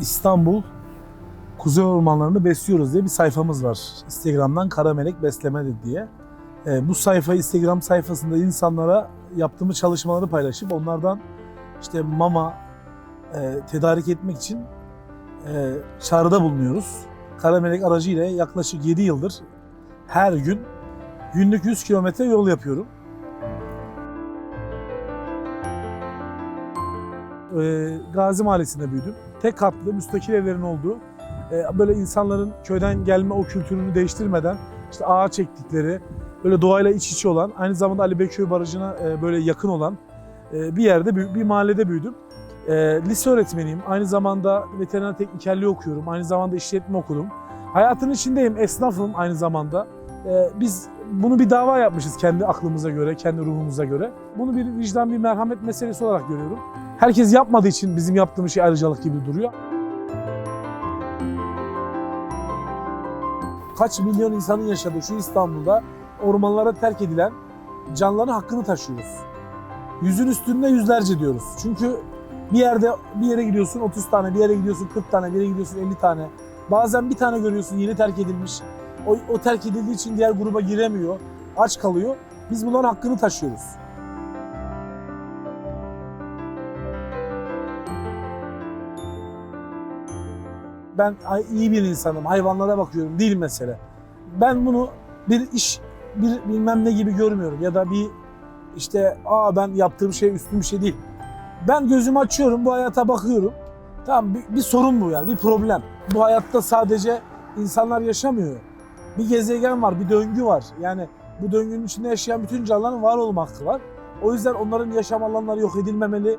İstanbul Kuzey Ormanlarını besliyoruz diye bir sayfamız var. Instagram'dan Kara Melek Besleme diye. E, bu sayfa Instagram sayfasında insanlara yaptığımız çalışmaları paylaşıp onlardan işte mama e, tedarik etmek için e, çağrıda bulunuyoruz. Kara Melek aracıyla yaklaşık 7 yıldır her gün günlük 100 kilometre yol yapıyorum. E, Gazi Mahallesi'nde büyüdüm. Tek katlı müstakil evlerin olduğu, e, böyle insanların köyden gelme o kültürünü değiştirmeden işte ağaç ektikleri, böyle doğayla iç içe olan, aynı zamanda Ali Beyköy Barajı'na e, böyle yakın olan e, bir yerde, bir, bir mahallede büyüdüm. E, lise öğretmeniyim, aynı zamanda veteriner teknikerliği okuyorum, aynı zamanda işletme okudum. Hayatın içindeyim, esnafım aynı zamanda. E, biz bunu bir dava yapmışız kendi aklımıza göre, kendi ruhumuza göre. Bunu bir vicdan, bir merhamet meselesi olarak görüyorum. Herkes yapmadığı için bizim yaptığımız şey ayrıcalık gibi duruyor. Kaç milyon insanın yaşadığı şu İstanbul'da ormanlara terk edilen canlıların hakkını taşıyoruz. Yüzün üstünde yüzlerce diyoruz. Çünkü bir yerde bir yere gidiyorsun 30 tane, bir yere gidiyorsun 40 tane, bir yere gidiyorsun 50 tane. Bazen bir tane görüyorsun yeni terk edilmiş. O, o terk edildiği için diğer gruba giremiyor, aç kalıyor. Biz bunların hakkını taşıyoruz. Ben iyi bir insanım, hayvanlara bakıyorum değil mesele. Ben bunu bir iş, bir bilmem ne gibi görmüyorum ya da bir işte aa ben yaptığım şey üstün bir şey değil. Ben gözümü açıyorum, bu hayata bakıyorum. Tamam bir, bir sorun bu yani, bir problem. Bu hayatta sadece insanlar yaşamıyor. Bir gezegen var, bir döngü var. Yani bu döngünün içinde yaşayan bütün canlıların var olma hakkı var. O yüzden onların yaşam alanları yok edilmemeli.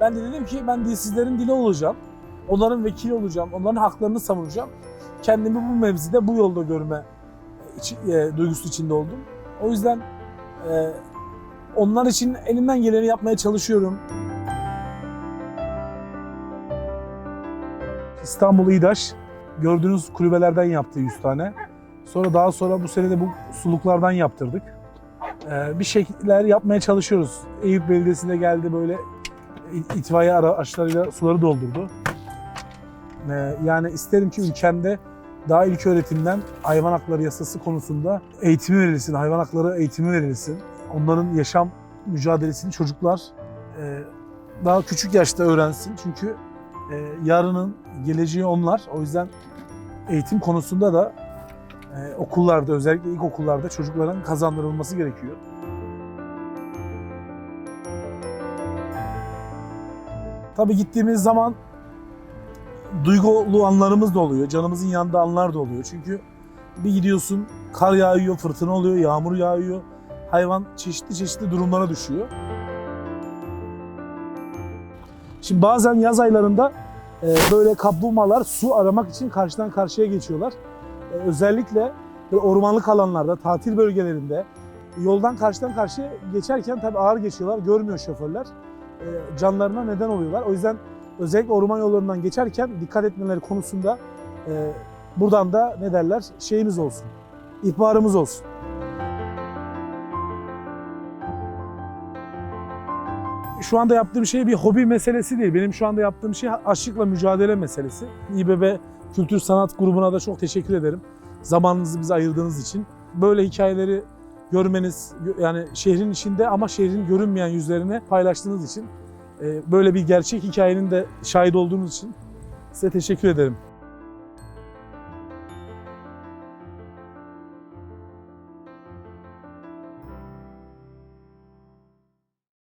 Ben de dedim ki ben dilsizlerin dili olacağım. Onların vekili olacağım. Onların haklarını savunacağım. Kendimi bu mevzide bu yolda görme e, duygusu içinde oldum. O yüzden e, onlar için elimden geleni yapmaya çalışıyorum. İstanbul İDAŞ gördüğünüz kulübelerden yaptı 100 tane. Sonra daha sonra bu sene de bu suluklardan yaptırdık. E, bir şekiller yapmaya çalışıyoruz. Eyüp Belediyesi'ne geldi böyle itfaiye araçlarıyla suları doldurdu. Ee, yani isterim ki ülkemde daha ilk öğretimden hayvan hakları yasası konusunda eğitimi verilsin, hayvan hakları eğitimi verilsin. Onların yaşam mücadelesini çocuklar e, daha küçük yaşta öğrensin. Çünkü e, yarının geleceği onlar. O yüzden eğitim konusunda da e, okullarda özellikle ilkokullarda çocukların kazandırılması gerekiyor. Tabii gittiğimiz zaman duygulu anlarımız da oluyor. Canımızın yandığı anlar da oluyor. Çünkü bir gidiyorsun kar yağıyor, fırtına oluyor, yağmur yağıyor. Hayvan çeşitli çeşitli durumlara düşüyor. Şimdi bazen yaz aylarında e, böyle kaplumbağalar su aramak için karşıdan karşıya geçiyorlar. E, özellikle ormanlık alanlarda, tatil bölgelerinde yoldan karşıdan karşıya geçerken tabii ağır geçiyorlar, görmüyor şoförler canlarına neden oluyorlar. O yüzden özellikle orman yollarından geçerken dikkat etmeleri konusunda e, buradan da ne derler şeyimiz olsun, ihbarımız olsun. Şu anda yaptığım şey bir hobi meselesi değil. Benim şu anda yaptığım şey açlıkla mücadele meselesi. İBB Kültür Sanat Grubu'na da çok teşekkür ederim. Zamanınızı bize ayırdığınız için. Böyle hikayeleri görmeniz yani şehrin içinde ama şehrin görünmeyen yüzlerini paylaştığınız için e, böyle bir gerçek hikayenin de şahit olduğunuz için size teşekkür ederim.